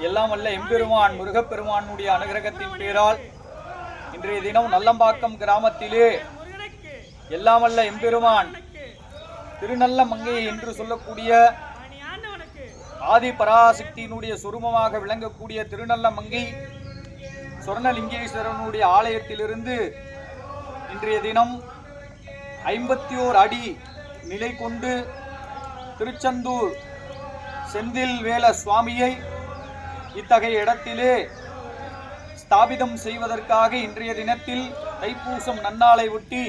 எல்லாம் வல்ல எம்பெருமான் முருகப்பெருமானுடைய அனுகிரகத்தின் பேரால் இன்றைய தினம் நல்லம்பாக்கம் கிராமத்திலே எல்லாம் வல்ல எம்பெருமான் திருநல்ல மங்கை என்று சொல்லக்கூடிய ஆதி பராசக்தியினுடைய சுரூபமாக விளங்கக்கூடிய திருநல்ல மங்கை சொர்ணலிங்கேஸ்வரனுடைய ஆலயத்திலிருந்து இன்றைய தினம் ஐம்பத்தி ஓர் அடி நிலை கொண்டு திருச்செந்தூர் செந்தில் வேல சுவாமியை இத்தகைய இடத்திலே ஸ்தாபிதம் செய்வதற்காக இன்றைய தினத்தில் தைப்பூசம் நன்னாளை ஒட்டி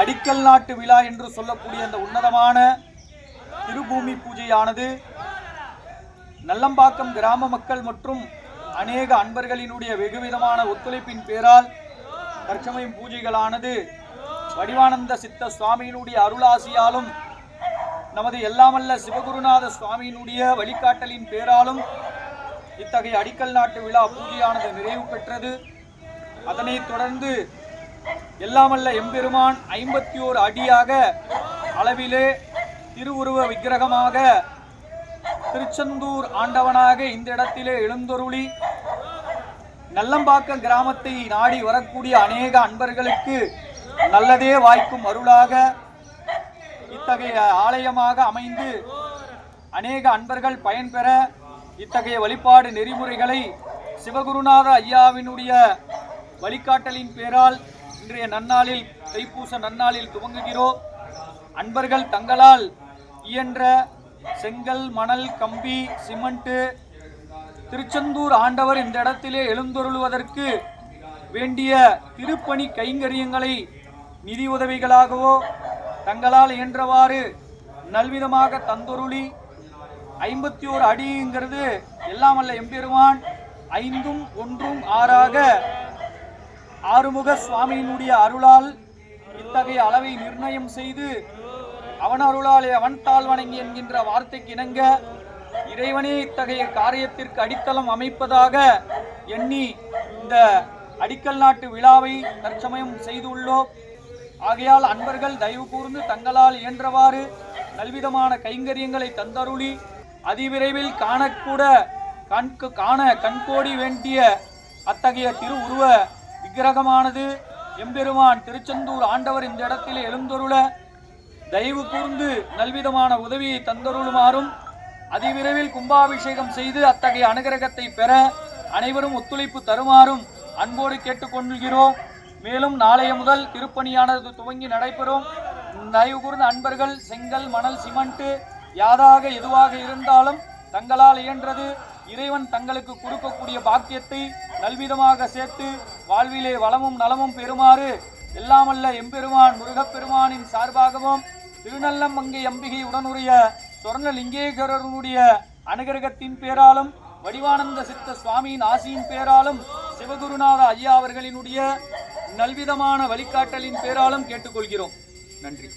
அடிக்கல் நாட்டு விழா என்று சொல்லக்கூடிய அந்த உன்னதமான திருபூமி பூஜையானது நல்லம்பாக்கம் கிராம மக்கள் மற்றும் அநேக அன்பர்களினுடைய வெகுவிதமான ஒத்துழைப்பின் பேரால் தற்சமயம் பூஜைகளானது வடிவானந்த சித்த சுவாமியினுடைய அருளாசியாலும் நமது எல்லாமல்ல சிவகுருநாத சுவாமியினுடைய வழிகாட்டலின் பேராலும் இத்தகைய அடிக்கல் நாட்டு விழா பூஜையானது நிறைவு பெற்றது. அதனைத் தொடர்ந்து எல்லாமல்ல எம்பெருமான் ஐம்பத்தி ஓர் அடியாக அளவிலே திருவுருவ விக்கிரகமாக திருச்செந்தூர் ஆண்டவனாக இந்த இடத்திலே எழுந்தொருளி நல்லம்பாக்கம் கிராமத்தை நாடி வரக்கூடிய அநேக அன்பர்களுக்கு நல்லதே வாய்க்கும் அருளாக இத்தகைய ஆலயமாக அமைந்து அநேக அன்பர்கள் பயன்பெற இத்தகைய வழிபாடு நெறிமுறைகளை சிவகுருநாத ஐயாவினுடைய வழிகாட்டலின் பேரால் இன்றைய நன்னாளில் தைப்பூச நன்னாளில் துவங்குகிறோம் அன்பர்கள் தங்களால் இயன்ற செங்கல் மணல் கம்பி சிமெண்ட்டு திருச்செந்தூர் ஆண்டவர் இந்த இடத்திலே எழுந்தொருளுவதற்கு வேண்டிய திருப்பணி கைங்கரியங்களை நிதி உதவிகளாகவோ தங்களால் இயன்றவாறு நல்விதமாக தந்தொருளி ஐம்பத்தி ஓரு அடிங்கிறது எல்லாம் அல்ல எம்பெருமான். ஐந்தும் ஒன்றும் ஆறாக ஆறுமுக சுவாமியினுடைய அருளால் இத்தகைய அளவை நிர்ணயம் செய்து அவன் அருளாலே அவன் தாழ் வணங்கி என்கின்ற வார்த்தைக்கு இணங்க இறைவனே இத்தகைய காரியத்திற்கு அடித்தளம் அமைப்பதாக எண்ணி இந்த அடிக்கல் நாட்டு விழாவை தற்சமயம் செய்துள்ளோம். ஆகையால் அன்பர்கள் தயவு கூர்ந்து தங்களால் இயன்றவாறு நல்விதமான கைங்கரியங்களை தந்தருளி அதிவிரைவில் காணக்கூட கண்கு காண கண்கோடி வேண்டிய அத்தகைய திரு உருவ விக்கிரகமானது எம்பெருமான் திருச்செந்தூர் ஆண்டவர் இந்த இடத்தில் எழுந்தொருள தயவு கூர்ந்து நல்விதமான உதவியை தந்தருளுமாறும் அதிவிரைவில் கும்பாபிஷேகம் செய்து அத்தகைய அனுகிரகத்தை பெற அனைவரும் ஒத்துழைப்பு தருமாறும் அன்போடு கேட்டுக்கொள்கிறோம். மேலும் நாளைய முதல் திருப்பணியானது துவங்கி நடைபெறும். நயவுகூர்ந்த அன்பர்கள் செங்கல் மணல் சிமெண்ட் யாதாக எதுவாக இருந்தாலும் தங்களால் இயன்றது. இறைவன் தங்களுக்கு கொடுக்கக்கூடிய பாக்கியத்தை நல்விதமாக சேர்த்து வாழ்விலே வளமும் நலமும் பெறுமாறு எல்லாமல்ல எம்பெருமான் முருகப்பெருமானின் சார்பாகவும் திருநல்லமங்கை அம்பிகை உடனுடைய சொர்ணலிங்கேகரனுடைய அனுகிரகத்தின் பேராலும் வடிவானந்த சித்த சுவாமியின் ஆசியின் பேராலும் சிவகுருநாத ஐயா அவர்களினுடைய நல்விதமான வழிகாட்டலின் பேராலும் கேட்டுக்கொள்கிறோம். நன்றி.